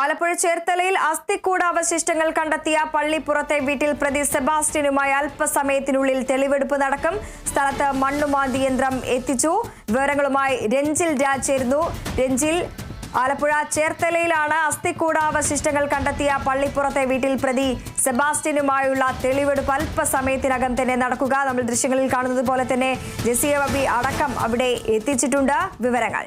ആലപ്പുഴ ചേർത്തലയിൽ അസ്ഥിക്കൂട അവശിഷ്ടങ്ങൾ കണ്ടെത്തിയ പള്ളിപ്പുറത്തെ വീട്ടിൽ പ്രതി സെബാസ്റ്റ്യനുമായി അല്പസമയത്തിനുള്ളിൽ തെളിവെടുപ്പ് നടക്കും. സ്ഥലത്ത് മണ്ണുമാന്തി യന്ത്രം എത്തിച്ചു. വിവരങ്ങളുമായി രഞ്ജിൽ രാജ് ചേരുന്നു. രഞ്ജിൽ ആലപ്പുഴ ചേർത്തലയിലാണ് അസ്ഥിക്കൂട അവശിഷ്ടങ്ങൾ കണ്ടെത്തിയ പള്ളിപ്പുറത്തെ വീട്ടിൽ പ്രതി സെബാസ്റ്റ്യനുമായുള്ള തെളിവെടുപ്പ് അല്പസമയത്തിനകം തന്നെ നടക്കുക. നമ്മൾ ദൃശ്യങ്ങളിൽ കാണുന്നത് പോലെ തന്നെ ജെസിയ അടക്കം അവിടെ എത്തിച്ചിട്ടുണ്ട്. വിവരങ്ങൾ.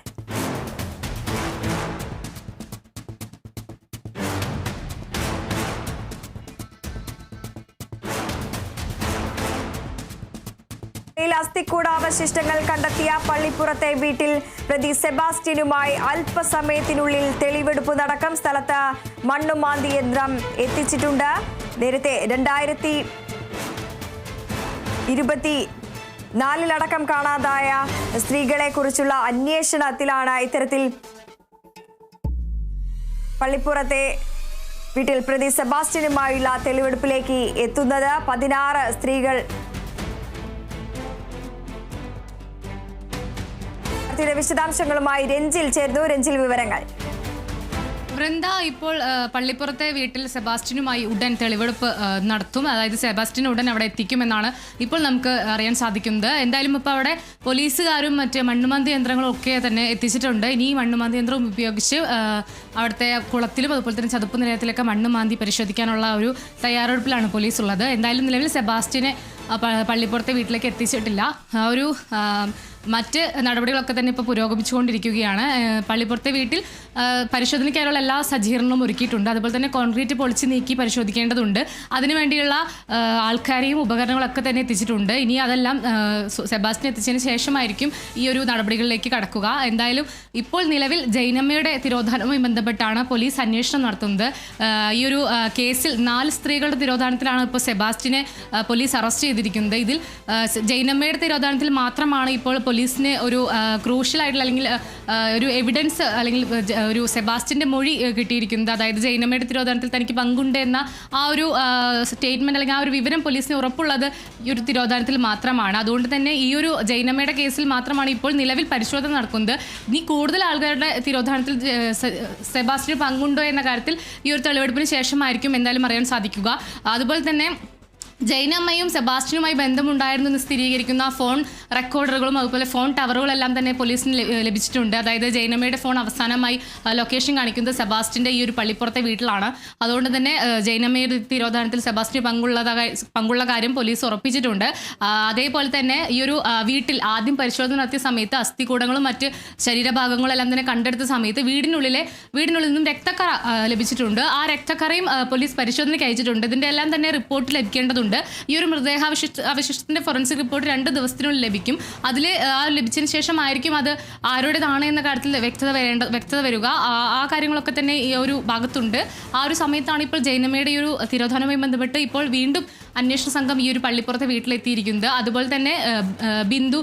അസ്ഥിക്കൂടാവശിഷ്ടങ്ങൾ കണ്ടെത്തിയ പള്ളിപ്പുറത്തെ വീട്ടിൽ പ്രതി സെബാസ്റ്റ്യനുമായി അല്പസമയത്തിനുള്ളിൽ തെളിവെടുപ്പ് നടക്കും സ്ഥലത്ത് മണ്ണുമാന്തി യന്ത്രം എത്തിച്ചിട്ടുണ്ട്. നേരത്തെ രണ്ടായിരത്തി ഇരുപത്തി നാലിലടക്കം കാണാതായ സ്ത്രീകളെ കുറിച്ചുള്ള അന്വേഷണത്തിലാണ് ഇത്തരത്തിൽ പള്ളിപ്പുറത്തെ വീട്ടിൽ പ്രതി സെബാസ്റ്റ്യനുമായുള്ള തെളിവെടുപ്പിലേക്ക് എത്തുന്നത്. പതിനാറ് സ്ത്രീകൾ വാർത്തയുടെ വിശദാംശങ്ങളുമായി രഞ്ജിൽ. ചേർന്നു രഞ്ജിൽ വിവരങ്ങൾ. വൃന്ദ ഇപ്പോൾ പള്ളിപ്പുറത്തെ വീട്ടിൽ സെബാസ്റ്റ്യനുമായി ഉടൻ തെളിവെടുപ്പ് നടത്തും. അതായത് സെബാസ്റ്റ്യൻ ഉടൻ അവിടെ എത്തിക്കുമെന്നാണ് ഇപ്പോൾ നമുക്ക് അറിയാൻ സാധിക്കുന്നത്. എന്തായാലും ഇപ്പോൾ അവിടെ പോലീസുകാരും മറ്റ് മണ്ണുമന്തി യന്ത്രങ്ങളും ഒക്കെ തന്നെ എത്തിച്ചിട്ടുണ്ട്. ഇനി ഈ മണ്ണുമാന്തി യന്ത്രം ഉപയോഗിച്ച് അവിടുത്തെ കുളത്തിലും അതുപോലെ തന്നെ ചതുപ്പ് നിലയത്തിലൊക്കെ മണ്ണുമാന്തി പരിശോധിക്കാനുള്ള ഒരു തയ്യാറെടുപ്പിലാണ് പോലീസ് ഉള്ളത് എന്തായാലും നിലവിൽ പ- പള്ളിപ്പുറത്തെ വീട്ടിലേക്ക് എത്തിച്ചിട്ടില്ല. ഒരു മറ്റ് നടപടികളൊക്കെ തന്നെ ഇപ്പോൾ പുരോഗമിച്ചുകൊണ്ടിരിക്കുകയാണ്. പള്ളിപ്പുറത്തെ വീട്ടിൽ പരിശോധനയ്ക്കായുള്ള എല്ലാ സജ്ജീകരണങ്ങളും ഒരുക്കിയിട്ടുണ്ട്. അതുപോലെ തന്നെ കോൺക്രീറ്റ് പൊളിച്ച് നീക്കി പരിശോധിക്കേണ്ടതുണ്ട്. അതിനുവേണ്ടിയുള്ള വേണ്ടിയുള്ള ആൾക്കാരെയും ഉപകരണങ്ങളൊക്കെ തന്നെ എത്തിച്ചിട്ടുണ്ട്. ഇനി അതെല്ലാം സെബാസ്റ്റിനെ എത്തിച്ചതിന് ശേഷമായിരിക്കും ഈ ഒരു നടപടികളിലേക്ക് കടക്കുക. എന്തായാലും ഇപ്പോൾ നിലവിൽ ജൈനമ്മയുടെ തിരോധാനവുമായി ബന്ധപ്പെട്ടാണ് പോലീസ് അന്വേഷണം നടത്തുന്നത്. ഈ ഒരു കേസിൽ നാല് സ്ത്രീകളുടെ തിരോധാനത്തിലാണ് ഇപ്പോൾ സെബാസ്റ്റിനെ പോലീസ് അറസ്റ്റ് ചെയ്തിരിക്കുന്നത്. ഇതിൽ ജൈനമ്മയുടെ തിരോധാനത്തിൽ മാത്രമാണ് ഇപ്പോൾ പോലീസിന് ഒരു ക്രൂഷ്യൽ ആയിട്ടുള്ള അല്ലെങ്കിൽ ഒരു എവിഡൻസ് അല്ലെങ്കിൽ ഒരു സെബാസ്റ്റിന്റെ മൊഴി കിട്ടിയിരിക്കുന്നത്. അതായത് ജൈനമ്മയുടെ തിരോധാനത്തിൽ തനിക്ക് പങ്കുണ്ട് എന്ന ആ ഒരു സ്റ്റേറ്റ്മെന്റ് അല്ലെങ്കിൽ ആ ഒരു വിവരം പോലീസിന് ഉറപ്പുള്ളത് ഈ ഒരു തിരോധാനത്തിൽ മാത്രമാണ്. അതുകൊണ്ട് തന്നെ ഈ ഒരു ജൈനമ്മയുടെ കേസിൽ മാത്രമാണ് ഇപ്പോൾ നിലവിൽ പരിശോധന നടക്കുന്നത്. ഇനി കൂടുതൽ ആൾക്കാരുടെ തിരോധാനത്തിൽ സെബാസ്റ്റിന് പങ്കുണ്ടോ എന്ന കാര്യത്തിൽ ഈ ഒരു തെളിവെടുപ്പിന് ശേഷമായിരിക്കും എന്തായാലും അറിയാൻ സാധിക്കുക. അതുപോലെ തന്നെ ജൈനമ്മയും സെബാസ്റ്റ്യനുമായി ബന്ധമുണ്ടായിരുന്നു എന്ന് സ്ഥിരീകരിക്കുന്ന ഫോൺ റെക്കോർഡറുകളും അതുപോലെ ഫോൺ ടവറുകളെല്ലാം തന്നെ പോലീസിന് ലഭിച്ചിട്ടുണ്ട്. അതായത് ജൈനമ്മയുടെ ഫോൺ അവസാനമായി ലൊക്കേഷൻ കാണിക്കുന്നത് സെബാസ്റ്റിന്റെ ഈ ഒരു പള്ളിപ്പുറത്തെ വീട്ടിലാണ്. അതുകൊണ്ട് തന്നെ ജൈനമ്മയുടെ തിരോധാനത്തിൽ സെബാസ്റ്റിന് പങ്കുള്ളതായി പങ്കുള്ള കാര്യം പോലീസ് ഉറപ്പിച്ചിട്ടുണ്ട്. അതേപോലെ തന്നെ ഈ ഒരു വീട്ടിൽ ആദ്യം പരിശോധന നടത്തിയ സമയത്ത് അസ്ഥികൂടങ്ങളും മറ്റ് ശരീരഭാഗങ്ങളും എല്ലാം തന്നെ കണ്ടെടുത്ത സമയത്ത് വീടിനുള്ളിലെ വീടിനുള്ളിൽ നിന്നും രക്തക്കറ ലഭിച്ചിട്ടുണ്ട്. ആ രക്തക്കറയും പോലീസ് പരിശോധനയ്ക്ക് അയച്ചിട്ടുണ്ട്. ഇതിന്റെ എല്ലാം തന്നെ റിപ്പോർട്ട് ലഭിക്കേണ്ടതുണ്ട്. ഈ ഒരു മൃതദേഹാവശിഷ്ട അവശിഷ്ടത്തിന്റെ ഫോറൻസിക് റിപ്പോർട്ട് രണ്ട് ദിവസത്തിനുള്ളിൽ ലഭിക്കും. അതിൽ ആ ലഭിച്ചതിന് ശേഷമായിരിക്കും അത് ആരുടേതാണ് എന്ന കാര്യത്തിൽ വ്യക്തത വരേണ്ട വ്യക്തത വരിക. ആ കാര്യങ്ങളൊക്കെ തന്നെ ഈ ഒരു ഭാഗത്തുണ്ട്. ആ ഒരു സമയത്താണ് ഇപ്പോൾ ജൈനമ്മയുടെ ഈ ഒരു തിരോധാനവുമായി ബന്ധപ്പെട്ട് ഇപ്പോൾ വീണ്ടും അന്വേഷണ സംഘം ഈ ഒരു പള്ളിപ്പുറത്തെ വീട്ടിലെത്തിയിരിക്കുന്നത്. അതുപോലെ തന്നെ ബിന്ദു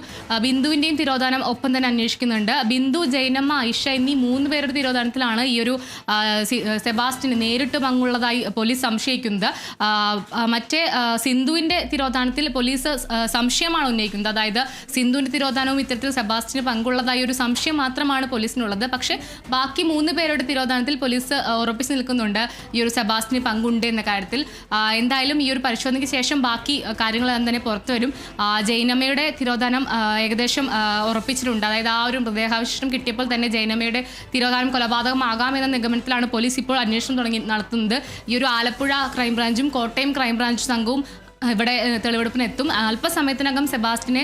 ബിന്ദുവിന്റെയും തിരോധാനം ഒപ്പം തന്നെ അന്വേഷിക്കുന്നുണ്ട്. ബിന്ദു ജൈനമ്മ ഐഷ എന്നീ മൂന്ന് പേരുടെ തിരോധാനത്തിലാണ് ഈ ഒരു സെബാസ്റ്റിന് നേരിട്ട് പങ്കുള്ളതായി പോലീസ് സംശയിക്കുന്നത്. മറ്റേ സിന്ധുവിന്റെ തിരോധാനത്തിൽ പോലീസ് സംശയമാണ് ഉന്നയിക്കുന്നത്. അതായത് സിന്ധുവിന്റെ തിരോധാനവും ഇത്തരത്തിൽ സെബാസ്റ്റിന് പങ്കുള്ളതായി ഒരു സംശയം മാത്രമാണ് പോലീസിനുള്ളത്. പക്ഷേ ബാക്കി മൂന്ന് പേരുടെ തിരോധാനത്തിൽ പോലീസ് ഉറപ്പിച്ച് നിൽക്കുന്നുണ്ട് ഈ ഒരു സെബാസ്റ്റിന് പങ്കുണ്ട് എന്ന കാര്യത്തിൽ. എന്തായാലും ഈ ഒരു പരിശോധനയ്ക്ക് ശേഷം ബാക്കി കാര്യങ്ങൾ തന്നെ പുറത്തു വരും. ജൈനമ്മയുടെ തിരോധാനം ഏകദേശം ഉറപ്പിച്ചിട്ടുണ്ട്. അതായത് ആ ഒരു മൃതദേഹാവശിഷ്ടം കിട്ടിയപ്പോൾ തന്നെ ജൈനമ്മയുടെ തിരോധാനം കൊലപാതകമാകാമെന്ന നിഗമനത്തിലാണ് പോലീസ് ഇപ്പോൾ അന്വേഷണം തുടങ്ങി നടത്തുന്നത്. ഈ ഒരു ആലപ്പുഴ ക്രൈംബ്രാഞ്ചും കോട്ടയം ക്രൈംബ്രാഞ്ച് സംഘവും ഇവിടെ തെളിവെടുപ്പിന് എത്തും അല്പസമയത്തിനകം സെബാസ്റ്റിനെ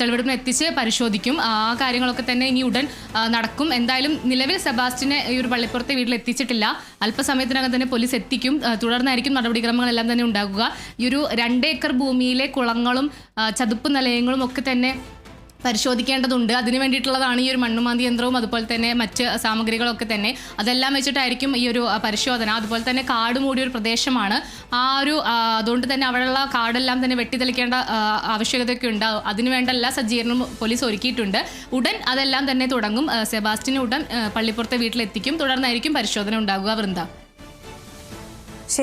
തെളിവെടുപ്പിന് എത്തിച്ച് പരിശോധിക്കും. ആ കാര്യങ്ങളൊക്കെ തന്നെ ഇനി ഉടൻ നടക്കും. എന്തായാലും നിലവിൽ സെബാസ്റ്റിനെ ഈ ഒരു പള്ളിപ്പുറത്തെ വീട്ടിൽ എത്തിച്ചിട്ടില്ല അല്പസമയത്തിനകം തന്നെ പോലീസ് എത്തിക്കും. തുടർന്നായിരിക്കും നടപടിക്രമങ്ങളെല്ലാം തന്നെ ഉണ്ടാകുക. ഈ ഒരു രണ്ട് ഏക്കർ ഭൂമിയിലെ കുളങ്ങളും ചതുപ്പ് നിലയങ്ങളും ഒക്കെ തന്നെ പരിശോധിക്കേണ്ടതുണ്ട്. അതിന് വേണ്ടിയിട്ടുള്ളതാണ് ഈ ഒരു മണ്ണുമാന്തി യന്ത്രവും അതുപോലെ തന്നെ മറ്റ് സാമഗ്രികളൊക്കെ തന്നെ. അതെല്ലാം വെച്ചിട്ടായിരിക്കും ഈ ഒരു പരിശോധന. അതുപോലെ തന്നെ കാട് മൂടിയ ഒരു പ്രദേശമാണ്. ആ ഒരു അതുകൊണ്ട് തന്നെ അവിടെയുള്ള കാടെല്ലാം തന്നെ വെട്ടിത്തെളിക്കേണ്ട ആവശ്യകതയൊക്കെ ഉണ്ട്. അതിനുവേണ്ട എല്ലാ സജ്ജീകരണവും പോലീസ് ഒരുക്കിയിട്ടുണ്ട്. ഉടൻ അതെല്ലാം തന്നെ തുടങ്ങും. സെബാസ്റ്റിന് ഉടൻ പള്ളിപ്പുറത്തെ വീട്ടിലെത്തിക്കും. തുടർന്നായിരിക്കും പരിശോധന ഉണ്ടാകുക വൃന്ദ.